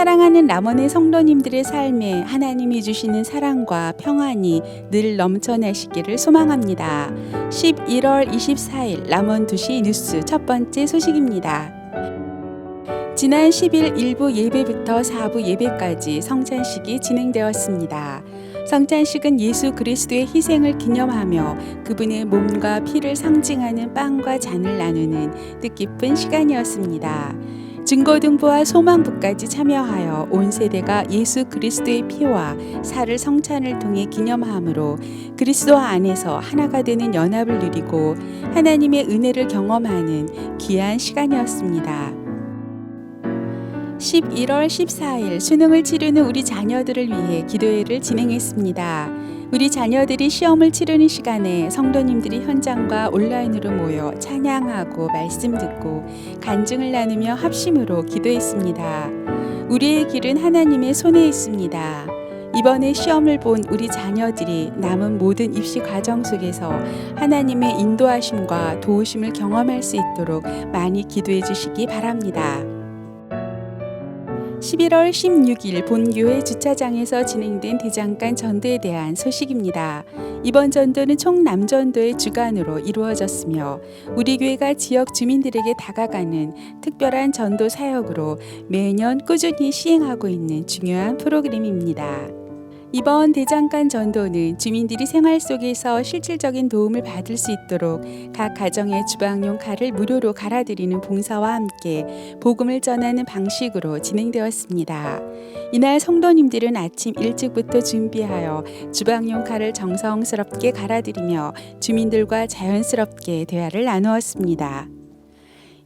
사랑하는 라몬의 성도님들의 삶에 하나님이 주시는 사랑과 평안이 늘 넘쳐나시기를 소망합니다. 11월 24일 라몬 2시 뉴스 첫 번째 소식입니다. 지난 10일 일부 예배부터 4부 예배까지 성찬식이 진행되었습니다. 성찬식은 예수 그리스도의 희생을 기념하며 그분의 몸과 피를 상징하는 빵과 잔을 나누는 뜻깊은 시간이었습니다. 증거등부와 소망부까지 참여하여 온 세대가 예수 그리스도의 피와 살을 성찬을 통해 기념함으로 그리스도 안에서 하나가 되는 연합을 누리고 하나님의 은혜를 경험하는 귀한 시간이었습니다. 11월 14일 수능을 치르는 우리 자녀들을 위해 기도회를 진행했습니다. 우리 자녀들이 시험을 치르는 시간에 성도님들이 현장과 온라인으로 모여 찬양하고 말씀 듣고 간증을 나누며 합심으로 기도했습니다. 우리의 길은 하나님의 손에 있습니다. 이번에 시험을 본 우리 자녀들이 남은 모든 입시 과정 속에서 하나님의 인도하심과 도우심을 경험할 수 있도록 많이 기도해 주시기 바랍니다. 11월 16일 본교회 주차장에서 진행된 대장간 전도에 대한 소식입니다. 이번 전도는 총남전도의 주관으로 이루어졌으며 우리 교회가 지역 주민들에게 다가가는 특별한 전도 사역으로 매년 꾸준히 시행하고 있는 중요한 프로그램입니다. 이번 대장간 전도는 주민들이 생활 속에서 실질적인 도움을 받을 수 있도록 각 가정의 주방용 칼을 무료로 갈아드리는 봉사와 함께 복음을 전하는 방식으로 진행되었습니다. 이날 성도님들은 아침 일찍부터 준비하여 주방용 칼을 정성스럽게 갈아드리며 주민들과 자연스럽게 대화를 나누었습니다.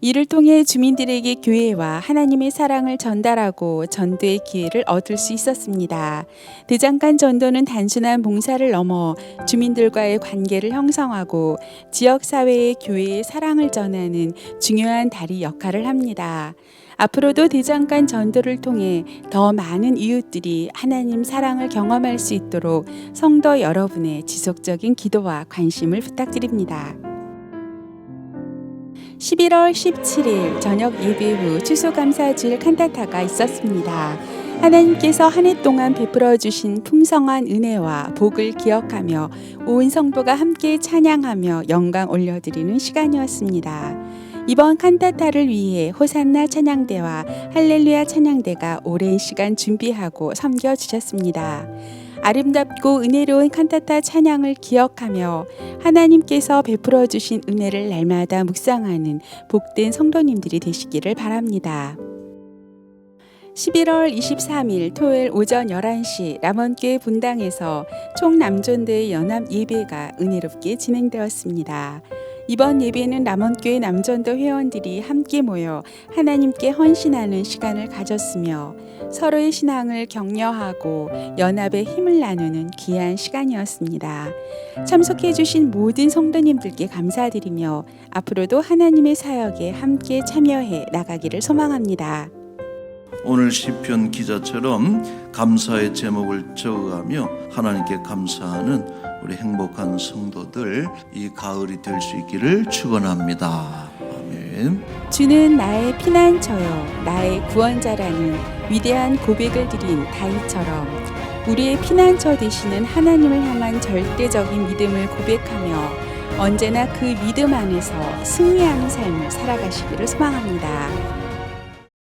이를 통해 주민들에게 교회와 하나님의 사랑을 전달하고 전도의 기회를 얻을 수 있었습니다. 대장간 전도는 단순한 봉사를 넘어 주민들과의 관계를 형성하고 지역 사회의 교회의 사랑을 전하는 중요한 다리 역할을 합니다. 앞으로도 대장간 전도를 통해 더 많은 이웃들이 하나님 사랑을 경험할 수 있도록 성도 여러분의 지속적인 기도와 관심을 부탁드립니다. 11월 17일 저녁 예배 후 추수감사주일 칸타타가 있었습니다. 하나님께서 한 해 동안 베풀어 주신 풍성한 은혜와 복을 기억하며 온 성도가 함께 찬양하며 영광 올려드리는 시간이었습니다. 이번 칸타타를 위해 호산나 찬양대와 할렐루야 찬양대가 오랜 시간 준비하고 섬겨 주셨습니다. 아름답고 은혜로운 칸타타 찬양을 기억하며 하나님께서 베풀어 주신 은혜를 날마다 묵상하는 복된 성도님들이 되시기를 바랍니다. 11월 23일 토요일 오전 11시 남원교회 분당에서 총남존대의 연합 예배가 은혜롭게 진행되었습니다. 이번 예배는 남원교회 남전도 회원들이 함께 모여 하나님께 헌신하는 시간을 가졌으며 서로의 신앙을 격려하고 연합의 힘을 나누는 귀한 시간이었습니다. 참석해 주신 모든 성도님들께 감사드리며 앞으로도 하나님의 사역에 함께 참여해 나가기를 소망합니다. 오늘 시편 기자처럼 감사의 제목을 적어가며 하나님께 감사하는 우리 행복한 성도들 이 가을이 될 수 있기를 축원합니다. 아멘. 주는 나의 피난처요 나의 구원자라는 위대한 고백을 드린 다윗처럼 우리의 피난처 되시는 하나님을 향한 절대적인 믿음을 고백하며 언제나 그 믿음 안에서 승리하는 삶을 살아가시기를 소망합니다.